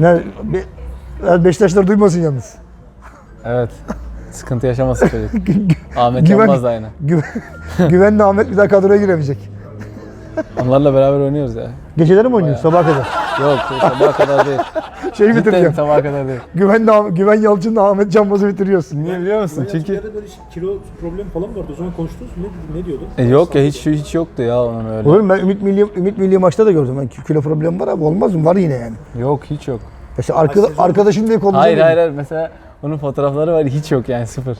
Ne, Be- Beşiktaşlar duymasın yalnız. Evet. Sıkıntı yaşamasın çocuk. Ahmet Güven- da aynı. Gü Güvenli Ahmet bir daha kadroya giremeyecek. Onlarla beraber oynuyoruz ya. Geceleri mi oynuyorsun sabaha kadar? Yok sabaha kadar değil. Şeyi Cidden bitireceğim. sabaha kadar değil. Güvenli Ah- Güven Yalçın'la Ahmet Canbaz'ı bitiriyorsun. Niye biliyor musun? Çünkü... Çünkü böyle şey- kilo problemi falan vardı. O zaman konuştunuz. Ne, ne diyordu? e, yok ya hiç hiç yoktu ya onun öyle. Olur mu? Ben Ümit Milli, Ümit Milli maçta da gördüm. Ben kilo problemi var abi olmaz mı? Var yine yani. Yok hiç yok. Mesela arka, arkadaşım diye kolunu Hayır hayır hayır mesela onun fotoğrafları var hiç yok yani sıfır.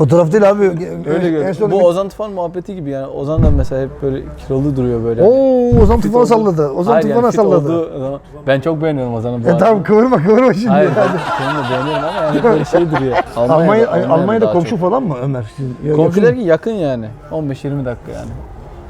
Fotoğraf değil abi. Öyle en, son Bu Ümit- Ozan Tufan muhabbeti gibi yani. Ozan da mesela hep böyle kilolu duruyor böyle. Oo Ozan Tufan'a oldu. salladı. Ozan Hayır, yani Tufan'a fit salladı. olduğu zaman- Ben çok beğeniyorum Ozan'ı bu E arada. tamam kıvırma kıvırma şimdi. Hayır ben kendimi de beğeniyorum ama yani böyle şey duruyor. Almanya, Almanya'da, daha komşu çok. falan mı Ömer? Sizin- ya- Komşu yakın- der ki yakın yani. 15-20 dakika yani.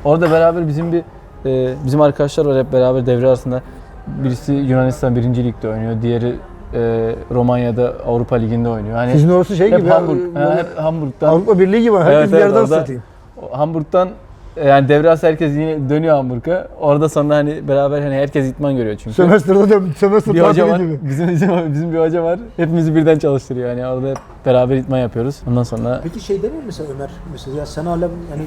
Orada beraber bizim bir e, bizim arkadaşlar var hep beraber devre arasında. Birisi Yunanistan 1. Lig'de oynuyor. Diğeri e, Romanya'da Avrupa Ligi'nde oynuyor. Hani Sizin orası şey hep gibi. Hamburg, böyle ha, hep Hamburg'dan Avrupa Birliği gibi. Herkes Evet, bir evet, yerden orada- satayım. Hamburg'dan e, yani devre arası herkes yine dönüyor Hamburg'a. Orada sonra hani beraber hani herkes itman görüyor çünkü. Sömestr'da da sömestr bir hoca var. gibi. Bizim, bizim bizim bir hoca var. Hepimizi birden çalıştırıyor. Yani orada hep beraber itman yapıyoruz. Ondan sonra Peki şey demiyor mesela Ömer? Mesela sen hala hani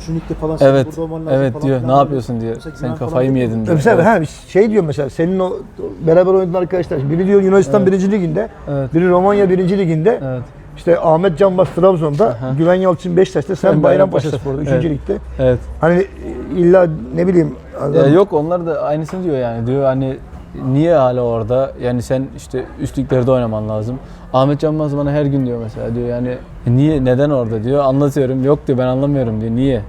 üçünlükte falan evet burada olman lazım evet falan diyor. Ne yapıyorsun diyor. Mesela Sen falan kafayı mı yedin diyor. Mesela Evet. ha, şey diyor mesela senin o beraber oynadığın arkadaşlar. Biri diyor Yunanistan Evet. 1. liginde, Evet. biri Romanya 1. liginde. Evet. İşte Ahmet Canbaz Trabzon'da, Aha. Güven Yalçın Beşiktaş'ta, sen Ben Bayrampaşa Bayrampaşa. Spor'da 3. Evet. ligde. Evet. Hani illa ne bileyim Ya yok onlar da aynısını diyor yani. Diyor hani niye hala orada? Yani sen işte üst liglerde oynaman lazım. Ahmet Canmaz bana her gün diyor mesela diyor yani "E niye neden orada diyor. Anlatıyorum. Yok diyor ben anlamıyorum diyor. Niye?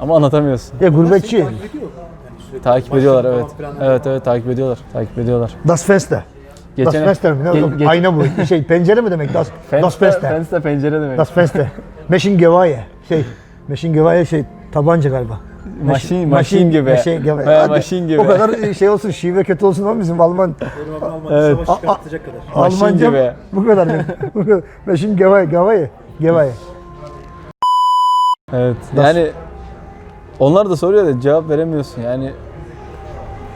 Ama anlatamıyorsun. ya Ama gurbetçi. takip ediyorlar evet. Evet evet takip ediyorlar. Takip ediyorlar. Das Fenster. Das Fenster mi? Ne? Ge- ge- Ayna bu. Şey pencere mi demek? Das, das Fenster, Fenster. Fenster pencere demek. Das Fenster. Maschinengewehr. Şey, Maschinengewehr şey tabanca galiba. Maşin, maşin gibi. Maschinengewehr. He, Hadi, maşin gibi. O kadar şey olsun, şive kötü olsun ama bizim Alman Benim adım Evet. savaş çıkartacak kadar. Maşin Almanca gibi. bu kadar. Bu kadar. Maschinengewehr, Gewehr, Gewehr. Evet. Das- Yani onlar da soruyor da cevap veremiyorsun yani.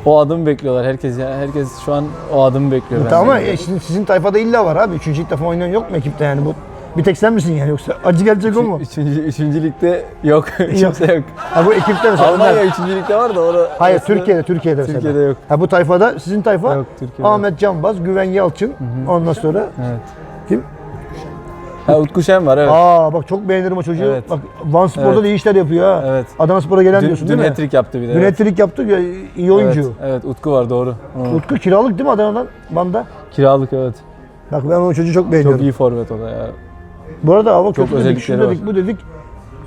O adımı bekliyorlar herkes yani herkes şu an o adımı bekliyor. benden. Tamam ama e, şimdi sizin tayfada illa var abi. Üçüncü ilk defa oynayan yok mu ekipte yani bu? Bir tek sen misin yani yoksa acı gelecek o mu? Üçüncü, üçüncü ligde yok. Kimse yok. Ha bu ekipte mesela. Almanya Ömer- üçüncü ligde var da orada. Hayır orası- Türkiye'de, Türkiye'de mesela. Türkiye'de yok. Ha bu tayfada sizin tayfa Yok, Türkiye'de Ahmet Canbaz, Güven Yalçın. Ondan sonra Evet. kim? Ha Utku Şen var evet. Aa bak çok beğenirim o çocuğu. Evet. Bak Van Spor'da Evet. da iyi işler yapıyor ha. Evet. Adana Spor'a gelen Dün, diyorsun dün değil mi? hat-trick yaptı bir de. Dün evet. yaptı ya iyi oyuncu. Evet, evet Utku var doğru. Hı. Utku kiralık değil mi Adana'dan Van'da? Kiralık evet. Bak ben o çocuğu çok beğeniyorum. Çok iyi forvet o da ya. Bu arada hava kötü dedik, özellikleri şu dedik, var. bu dedik.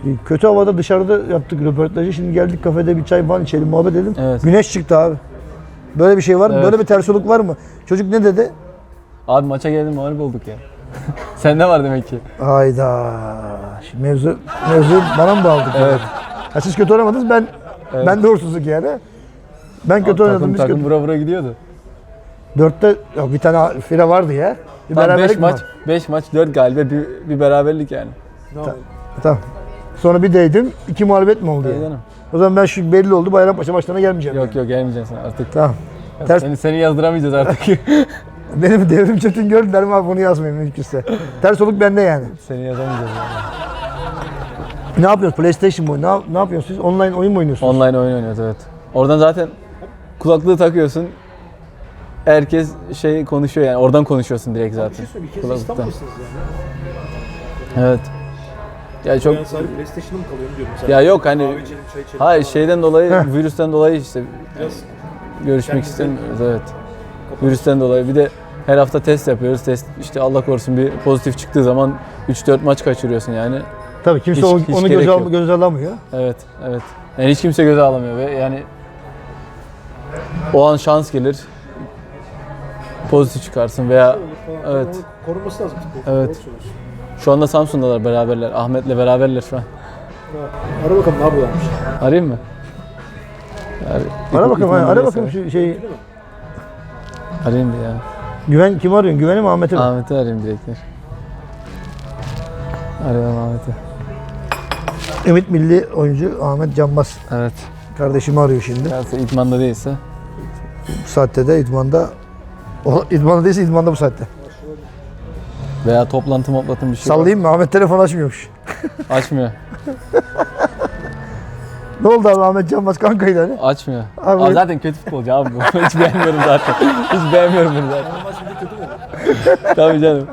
E, Kötü havada dışarıda yaptık röportajı. Şimdi geldik kafede bir çay falan içelim, muhabbet edelim. Evet. Güneş çıktı abi. Böyle bir şey var mı? Evet. Böyle bir tersoluk var mı? Çocuk ne dedi? Abi maça geldim mağlup olduk ya. Sende var demek ki. Hayda. Şimdi mevzu, mevzu bana mı bağladık? Evet. Ha, siz kötü oynamadınız, ben Evet. ben de uğursuzluk yani. Ben kötü oynadım, takım, biz takım kötü. vura vura gidiyordu. Dörtte yok, bir tane fire vardı ya. Bir Tam 5 beraberlik mi maç, var? 5 maç 4 galiba bir, bir beraberlik yani. Yapayım? Tamam. Sonra bir değdim, iki muhalefet mi oldu yani? canım. O zaman ben şu belli oldu, Bayrampaşa maçlarına gelmeyeceğim. Yok yok gelmeyeceksin sen artık. Tamam. Ters, Seni, seni yazdıramayacağız artık. benim devrim Çetin gördüler mi abi bunu yazmayayım mümkünse. Ters oluk bende yani. seni yazamayacağız yani. Ne yapıyorsunuz? PlayStation mu? Ne, ne yapıyorsunuz siz? Online oyun mu oynuyorsunuz? Online oyun oynuyoruz evet. Oradan zaten kulaklığı takıyorsun. Herkes şey konuşuyor yani oradan konuşuyorsun direkt Bir zaten. şey söyleyeyim. İkiniz de Kulaklıktan. İstanbul'dasınız yani. Evet. Ya çok Ben sadece PlayStation'a mı kalıyorum diyorum. Mesela. ya yok hani Kahve içelim, çay içelim. hayır falan. şeyden dolayı virüsten dolayı işte Biraz görüşmek Kendinize- istemiyoruz evet. Virüsten dolayı bir de her hafta test yapıyoruz. Test işte Allah korusun bir pozitif çıktığı zaman 3-4 maç kaçırıyorsun yani. Tabii kimse Hiç- o- hiç onu gerek göze, al, yok. alamıyor. Evet, evet. Yani hiç kimse göze alamıyor ve yani o an şans gelir. Pozitif çıkarsın veya falan. Evet. Korunması lazım. futbol. Evet. Şu anda Samsun'dalar beraberler. Ahmet'le beraberler şu an. Ara bakalım ne yapıyorlarmış. Arayayım mı? Yani, Ara bakalım, İkman ara bakalım var. şu şey. Arayayım bir ya. Güven kim arıyorsun? Güven'i mi Ahmet'i mi? Ahmet'i arayayım direkt. Arayalım Ahmet'i. Ümit Milli oyuncu Ahmet Canbaz. Evet. Kardeşimi arıyor şimdi. Gelse idmanda değilse. Bu saatte de idmanda O idmanda değilse idmanda bu saatte. Veya toplantı moplantı bir şey var. Sallayayım mı? Ahmet telefon açmıyormuş. Açmıyor. Ne oldu abi Ahmet Canmaz kankaydı hani? Açmıyor. Abi- Aa, zaten kötü futbolcu abi bu. Hiç beğenmiyorum zaten. Hiç beğenmiyorum bunu zaten. Tabii canım.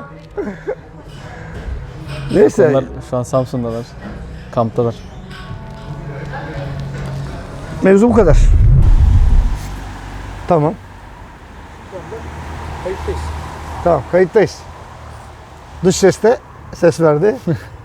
Neyse. Onlar şu an Samsun'dalar. Kamptalar. Mevzu bu kadar. Tamam. Tamam kayıttayız. Dış seste ses verdi.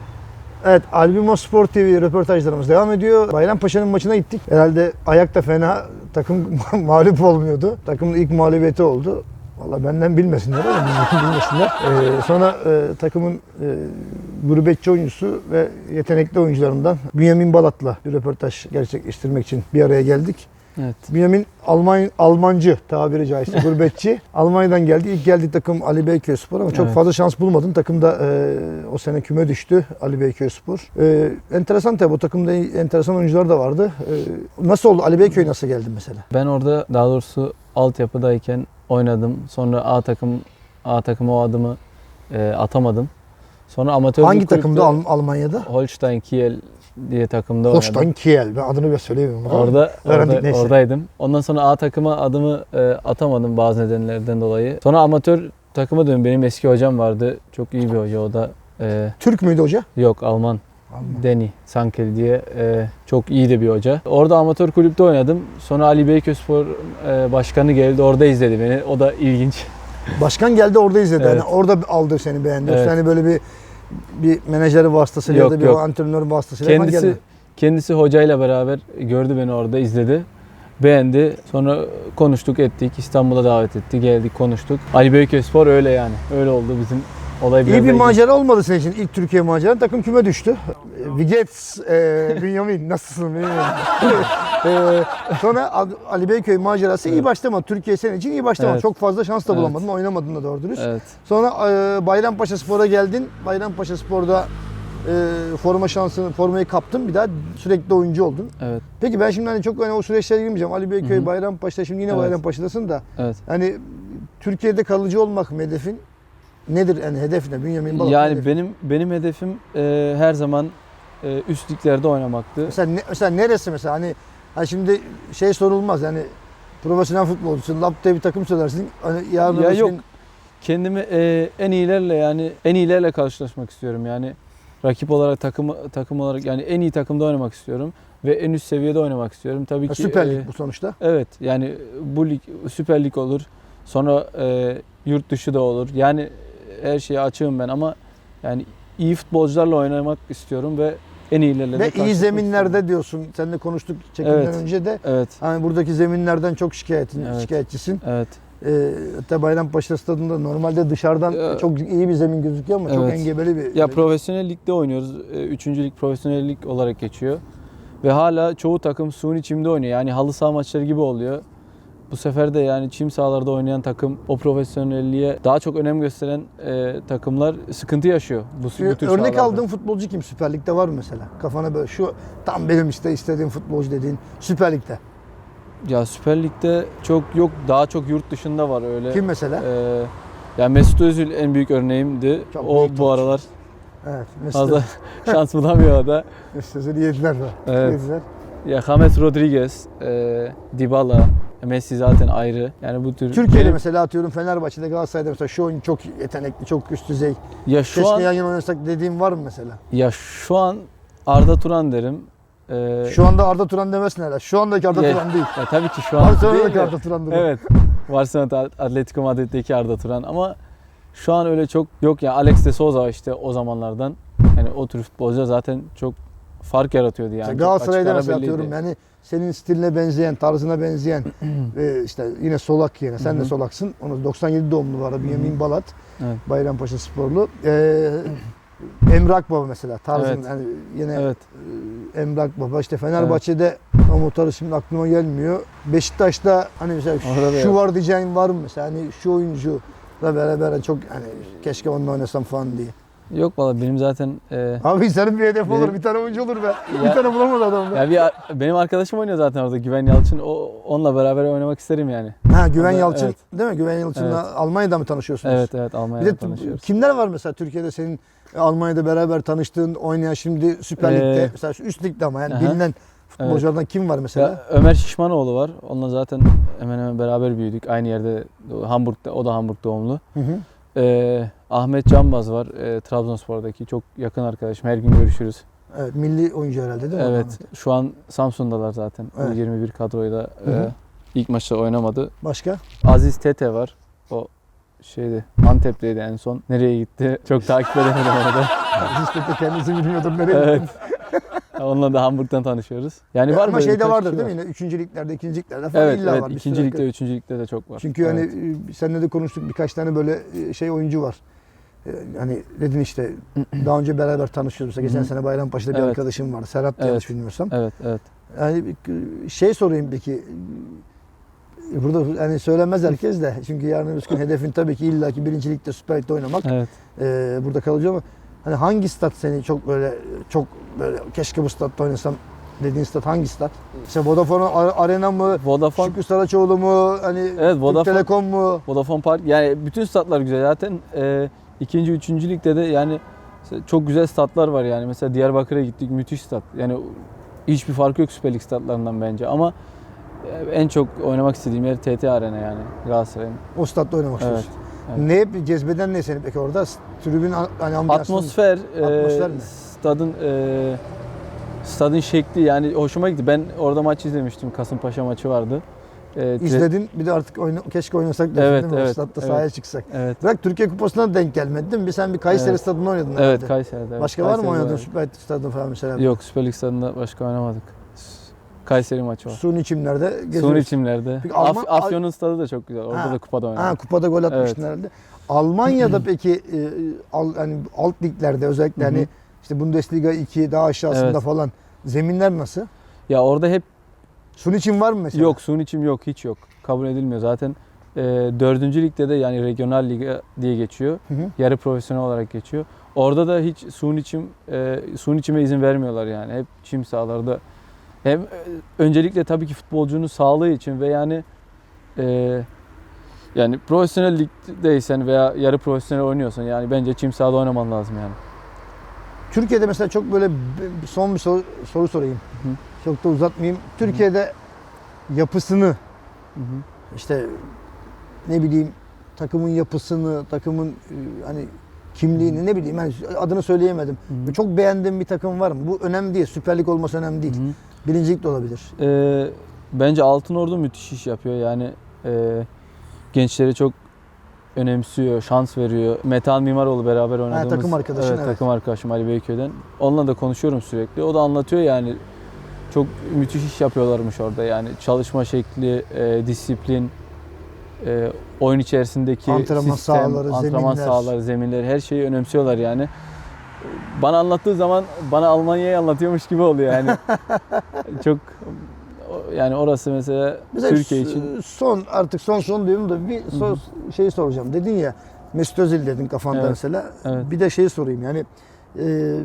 evet Albimo Spor TV röportajlarımız devam ediyor. Bayrampaşa'nın maçına gittik. Herhalde ayakta fena takım mağlup olmuyordu. Takımın ilk mağlubiyeti oldu. Valla benden bilmesinler bizden bilmesinler. Ee, sonra e, takımın e, gurbetçi oyuncusu ve yetenekli oyuncularından Bünyamin Balat'la bir röportaj gerçekleştirmek için bir araya geldik. Evet. Bünyamin Alman, Almancı tabiri caizse gurbetçi. Almanya'dan geldi. İlk geldiği takım Ali Beyköy Spor ama çok Evet. fazla şans bulmadın. Takımda e, o sene küme düştü Ali Beyköy Spor. E, enteresan tabii bu takımda enteresan oyuncular da vardı. E, nasıl oldu? Ali Beyköy nasıl geldi mesela? Ben orada daha doğrusu altyapıdayken oynadım. Sonra A takım A takıma o adımı e, atamadım. Sonra amatör bir Hangi kulüpte takımda Al- Almanya'da? Holstein Kiel diye takımda oynadım. Holstein Kiel. Ben adını bile söyleyemiyorum. Orada, Öğrendik, orada neyse. oradaydım. Ondan sonra A takıma adımı e, atamadım bazı nedenlerden dolayı. Sonra amatör takıma döndüm. Benim eski hocam vardı. Çok iyi bir hoca o da. E, Türk müydü hoca? yok Alman. Alman. Deni Sankel diye e, çok iyi de bir hoca. Orada amatör kulüpte oynadım. Sonra Ali Beyköspor e, başkanı geldi. Orada izledi beni. O da ilginç. Başkan geldi orada izledi. Evet. Yani orada aldı seni beğendi. Evet. Yani böyle bir bir menajeri vasıtasıyla Yok, ya da bir yok. antrenör vasıtasıyla Kendisi gelmedi. kendisi hocayla beraber gördü beni orada izledi. Beğendi. Sonra konuştuk ettik. İstanbul'a davet etti. Geldik konuştuk. Ali Beyköspor öyle yani. Öyle oldu bizim olay biraz İyi bir ilginç. macera olmadı senin için. İlk Türkiye maceran takım küme düştü. Vigets, e, Bünyamin nasılsın? Bünyamin? e, sonra Ali Beyköy macerası iyi başlamadı. Türkiye senin için iyi başlamadı. Evet. Çok fazla şans da Evet. bulamadın. Oynamadın da doğru dürüst. Evet. Sonra e, Bayrampaşa Spor'a geldin. Bayrampaşa Spor'da e, forma şansını, formayı kaptın. Bir daha sürekli oyuncu oldun. Evet. Peki ben şimdi hani çok hani o süreçlere girmeyeceğim. Ali Beyköy, Hı hı. Bayrampaşa'da şimdi yine Evet. Bayrampaşa'dasın da. Evet. Hani Türkiye'de kalıcı olmak mı hedefin? Nedir yani hedef ne? Bünyamin Balat Yani hedefi? benim benim hedefim e, her zaman e, üst liglerde oynamaktı. Mesela, ne, mesela neresi mesela hani, hani şimdi şey sorulmaz yani profesyonel futbolcusun lap diye bir takım söylersin hani yarın Ya yok. gün- Kendimi e, en iyilerle yani en iyilerle karşılaşmak istiyorum. Yani rakip olarak takım takım olarak yani en iyi takımda oynamak istiyorum ve en üst seviyede oynamak istiyorum. Tabii ki Süper e, Lig bu sonuçta. Evet yani bu lig Süper Lig olur. Sonra e, yurt dışı da olur. Yani her şeye açığım ben ama yani iyi futbolcularla oynamak istiyorum ve en iyilerle de Ve iyi karşılaşmak zeminlerde istiyorum. diyorsun. Seninle konuştuk çekimden Evet. önce de. Evet. Hani buradaki zeminlerden çok şikayetin, Evet. şikayetçisin. Evet. Ee, hatta Bayrampaşa stadında normalde dışarıdan Ya- çok iyi bir zemin gözüküyor ama çok Evet. engebeli bir Ya profesyonel ligde oynuyoruz. E, Üçüncü lig profesyonel lig olarak geçiyor. Ve hala çoğu takım suni çimde oynuyor. Yani halı saha maçları gibi oluyor. Bu sefer de yani çim sahalarda oynayan takım o profesyonelliğe daha çok önem gösteren e, takımlar sıkıntı yaşıyor. Bu, bu tür Örnek sahalarda. aldığın futbolcu kim Süper Lig'de var mı mesela? Kafana böyle şu tam benim işte istediğim futbolcu dediğin Süper Lig'de. Ya Süper Lig'de çok yok. Daha çok yurt dışında var öyle. Kim mesela? Ee, ya Mesut Özil en büyük örneğimdi. Çok o büyük bu topçu. aralar Evet. Mesut fazla şans bulamıyor o da. Mesut Özil'i yediler de. Evet. Yediler. Ya James Rodriguez, e, Dybala, Messi zaten ayrı. Yani bu tür Türkiye'de mesela atıyorum Fenerbahçe'de Galatasaray'da mesela şu oyun çok yetenekli, çok üst düzey. ya şu Keşke an yan yana oynasak dediğim var mı mesela? ya şu an Arda Turan derim. Ee, Şu anda Arda Turan demesin herhalde. Şu andaki Arda Ya- Turan değil. ya tabii ki şu an değil Barcelona'daki de- Arda Turan'dır. o. Evet. Barcelona Atletico Madrid'deki Arda Turan ama şu an öyle çok yok ya Alex de Souza işte o zamanlardan yani o tür futbolcular zaten çok fark yaratıyordu yani. Çok Galatasaray'da belliydi. atıyorum yani senin stiline benzeyen, tarzına benzeyen ve işte yine solak yine. Sen de solaksın. Onu 97 doğumlu var Bünyamin Balat. Evet. Bayrampaşa sporlu. Ee, Emre Akbaba mesela tarzın Evet. yani yine Evet. e, Emre Akbaba işte Fenerbahçe'de o tarz şimdi aklıma gelmiyor. Beşiktaş'ta hani mesela Orada da şu var diyeceğin var mı mesela hani şu oyuncu da beraber çok hani keşke onunla oynasam falan diye. Yok valla benim zaten e, Abi senin bir hedef olur. Benim- Bir tane oyuncu olur be. Bir Ya- tane bulamadı adam be. ya bir benim arkadaşım oynuyor zaten orada Güven Yalçın. O onunla beraber oynamak isterim yani. Ha Güven Orada- Yalçın evet. değil mi? Güven Yalçın'la. Almanya'da mı tanışıyorsunuz? Evet evet Bir Almanya'da de tanışıyoruz. kimler var mesela Türkiye'de senin e, Almanya'da beraber tanıştığın, oynayan şimdi Süper Ee, Lig'de, mesela şu üst ligde ama yani aha. bilinen futbolculardan kim var mesela? Ya, Ömer Şişmanoğlu var. Onunla zaten hemen hemen beraber büyüdük. Aynı yerde Hamburg'da o da Hamburg doğumlu. Hı hı. Ee, Ahmet Canbaz var. E, Trabzonspor'daki çok yakın arkadaşım. Her gün görüşürüz. Evet, milli oyuncu herhalde değil mi? Evet. Şu an Samsun'dalar zaten. Evet. O 21 kadroyla Hı hı. e, ilk maçta oynamadı. Başka? Aziz Tete var. O şeydi Antep'teydi en son. Nereye gitti? Çok takip edemedim onu da. işte de kendisi bilmiyordur nereye Evet. gitti. Onunla da Hamburg'tan tanışıyoruz. Yani var Ama şeyde vardır kişi değil var. mi? Yine üçüncü liglerde, ikinci liglerde falan Evet, illa evet. var. Bir İkinci ligde, üçüncü ligde de çok var. Çünkü Evet. hani e, seninle de konuştuk birkaç tane böyle e, şey oyuncu var. E, Hani dedin işte daha önce beraber tanışıyoruz. Geçen sene Bayrampaşa'da bir Evet. arkadaşım vardı. Serhat da Evet. yanlış bilmiyorsam. Evet, evet. Yani şey sorayım peki. Burada hani söylemez herkes de. Çünkü yarın öbür gün hedefin tabii ki illaki birinci ligde Süper Lig'de oynamak. Evet. E, burada kalıcı ama hani hangi stat seni çok böyle çok böyle keşke bu statta oynasam dediğin stat hangi stat? İşte Vodafone Ar- Arena mı? Vodafone Şükrü Saraçoğlu mu? Hani Evet, Türk Vodafone- Telekom mu? Vodafone Park yani bütün statlar güzel zaten e, ikinci üçüncü ligde de yani çok güzel statlar var yani mesela Diyarbakır'a gittik müthiş stat yani hiçbir fark yok Süper Lig statlarından bence ama e, en çok oynamak istediğim yer TT Arena yani Galatasaray'ın. O statta oynamak Evet. istiyorsun. evet. Ne cezbeden ne seni peki orada? Tribün hani mı? Atmosfer, e, Atmosfer mi? stadın e, stadın şekli yani hoşuma gitti. Ben orada maç izlemiştim. Kasımpaşa maçı vardı. E, İzledin bir de artık oyna, keşke oynasak diyorsun Evet, evet, statta evet. sahaya çıksak. Evet. Bırak Türkiye Kupası'na da denk gelmedi değil mi? Sen bir Kayseri Evet. stadında oynadın Evet, herhalde. Kayseri'de. evet. Başka var mı Kayseri'de oynadın. Süper stadında falan mesela? Yok Süper Lig stadında başka oynamadık. Kayseri maçı var. Suni çimlerde geziyorsun. Son içimlerde. Peki Alman- Af- Afyon'un stadı da çok güzel. Orada Ha. da kupada oynadım. Ha kupada gol atmıştın Evet. herhalde. Almanya'da peki e, al, hani alt liglerde özellikle hani işte Bundesliga 2 daha aşağısında Evet. falan zeminler nasıl? Ya orada hep Suni çim var mı mesela? yok suyun içim yok hiç yok. Kabul edilmiyor zaten. E, dördüncü ligde de yani regional liga diye geçiyor. Hı hı. Yarı profesyonel olarak geçiyor. Orada da hiç suyun içim e, suyun içime izin vermiyorlar yani. Hep çim sahalarda. Hem e, öncelikle tabii ki futbolcunun sağlığı için ve yani e, yani profesyonel ligdeysen veya yarı profesyonel oynuyorsan yani bence çim sahada oynaman lazım yani. Türkiye'de mesela çok böyle son bir soru, soru sorayım. Hı. Çok da uzatmayayım. Türkiye'de yapısını Hı hı. işte ne bileyim takımın yapısını, takımın e, hani kimliğini ne bileyim ben adını söyleyemedim. Hı hı. Çok beğendiğim bir takım var mı? Bu önemli değil. Süper Lig olması önemli değil. Hı hı. Birincilik de olabilir. Ee, bence Altın Ordu müthiş iş yapıyor. Yani e, gençleri çok önemsiyor, şans veriyor. Metal Mimaroğlu beraber oynadığımız takım arkadaşın, evet, evet. takım arkadaşım Ali Beyköy'den. Onunla da konuşuyorum sürekli. O da anlatıyor yani çok müthiş iş yapıyorlarmış orada. Yani çalışma şekli, e, disiplin, e, oyun içerisindeki Antrenman sistem, sahaları, antrenman zeminler. sahaları, zeminleri her şeyi önemsiyorlar yani. Bana anlattığı zaman bana Almanya'yı anlatıyormuş gibi oluyor yani. çok yani orası mesela Mesela Türkiye için son artık son son diyorum da bir son şeyi soracağım. Dedin ya Mesut Özil dedin kafanda Evet, mesela. evet. Bir de şeyi sorayım yani e,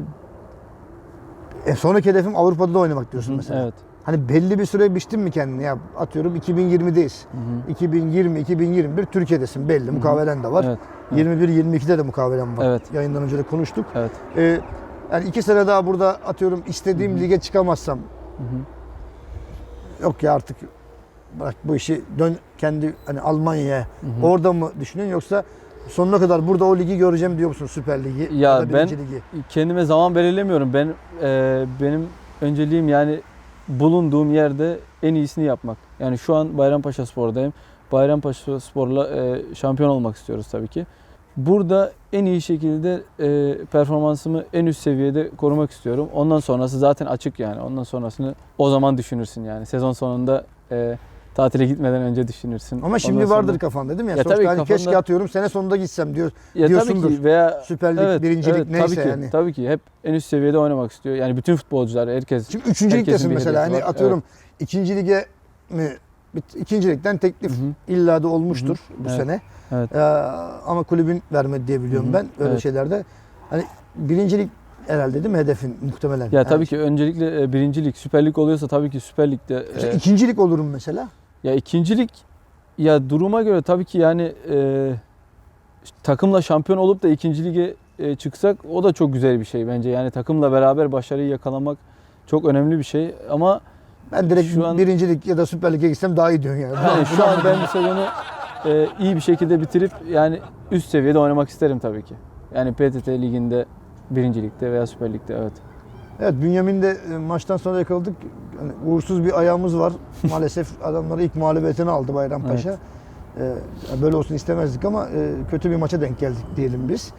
e, sonraki hedefim Avrupa'da da oynamak diyorsun Hı, mesela. evet. Hani belli bir süre biçtin mi kendini? Ya atıyorum 2020'deyiz. Hı hı. 2020 2021 Türkiye'desin belli. Mukavelen de var. Evet. 21 22'de de mukavelen var. Evet. Yayından önce de konuştuk. Evet. E, yani iki sene daha burada atıyorum istediğim lige çıkamazsam Hı hı. yok ya artık bırak bu işi dön kendi hani Almanya'ya Hı hı. orada mı düşünüyorsun yoksa sonuna kadar burada o ligi göreceğim diyor musun Süper Ligi Ya ben- Ligi? kendime zaman belirlemiyorum. Ben e, benim önceliğim yani bulunduğum yerde en iyisini yapmak. Yani şu an Bayrampaşa Spor'dayım. Bayrampaşa Spor'la e, şampiyon olmak istiyoruz tabii ki. Burada en iyi şekilde e, performansımı en üst seviyede korumak istiyorum. Ondan sonrası zaten açık yani. Ondan sonrasını o zaman düşünürsün yani. Sezon sonunda e, tatile gitmeden önce düşünürsün. Ama şimdi Ondan vardır sonra- kafanda değil mi? Ya, Ya tabii hani kafamda- keşke atıyorum sene sonunda gitsem diyor. Ya tabii diyorsundur. ki veya Süper Lig, Birinci Lig neyse tabii ki, yani. Tabii ki hep en üst seviyede oynamak istiyor. Yani bütün futbolcular, herkes. Şimdi üçüncü Herkesin ligdesin bir mesela hani atıyorum ikinci lige mi bit- ikinci ligden teklif Hı hı. illa da olmuştur Hı hı. bu Evet. sene. Evet. Ee, ama kulübün vermedi diye biliyorum Hı hı. ben öyle Evet. şeylerde. Hani birincilik herhalde değil mi hedefin muhtemelen? Ya Yani tabii ki öncelikle e, birincilik, Süper Lig oluyorsa tabii ki Süper Lig'de işte e, ikincilik olurum mesela. Ya ikincilik ya duruma göre tabii ki yani e, takımla şampiyon olup da ikinci lige e, çıksak o da çok güzel bir şey bence. Yani takımla beraber başarıyı yakalamak çok önemli bir şey ama Ben direkt Şu an- birincilik ya da Süper Lig'e gitsem daha iyi diyorsun yani. yani şu an ben bu sezonu e, iyi bir şekilde bitirip yani üst seviyede oynamak isterim tabii ki. Yani PTT liginde birincilikte veya Süper Lig'de evet. Evet Bünyamin de e, maçtan sonra yakaladık. Yani uğursuz bir ayağımız var. Maalesef adamları ilk mağlubiyetini aldı Bayrampaşa. Ee, böyle olsun istemezdik ama e, kötü bir maça denk geldik diyelim biz.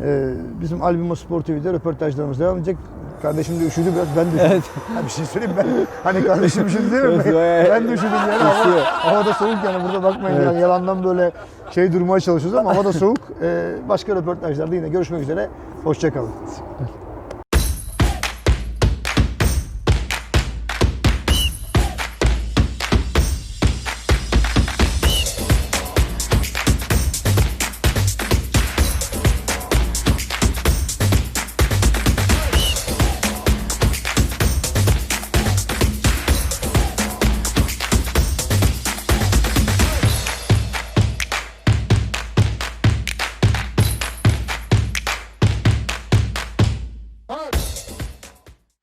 Ee, bizim Albimo Spor TV'de röportajlarımız devam edecek. Kardeşim de üşüdü biraz. Ben de üşüdüm. Evet. Ha, bir şey söyleyeyim ben. Hani kardeşim üşüdü değil mi? Evet, ben de üşüdüm yani. Hava, havada soğuk yani burada bakmayın Evet. yani yalandan böyle şey durmaya çalışıyoruz ama havada soğuk. Ee, başka röportajlarda yine görüşmek üzere. Hoşçakalın.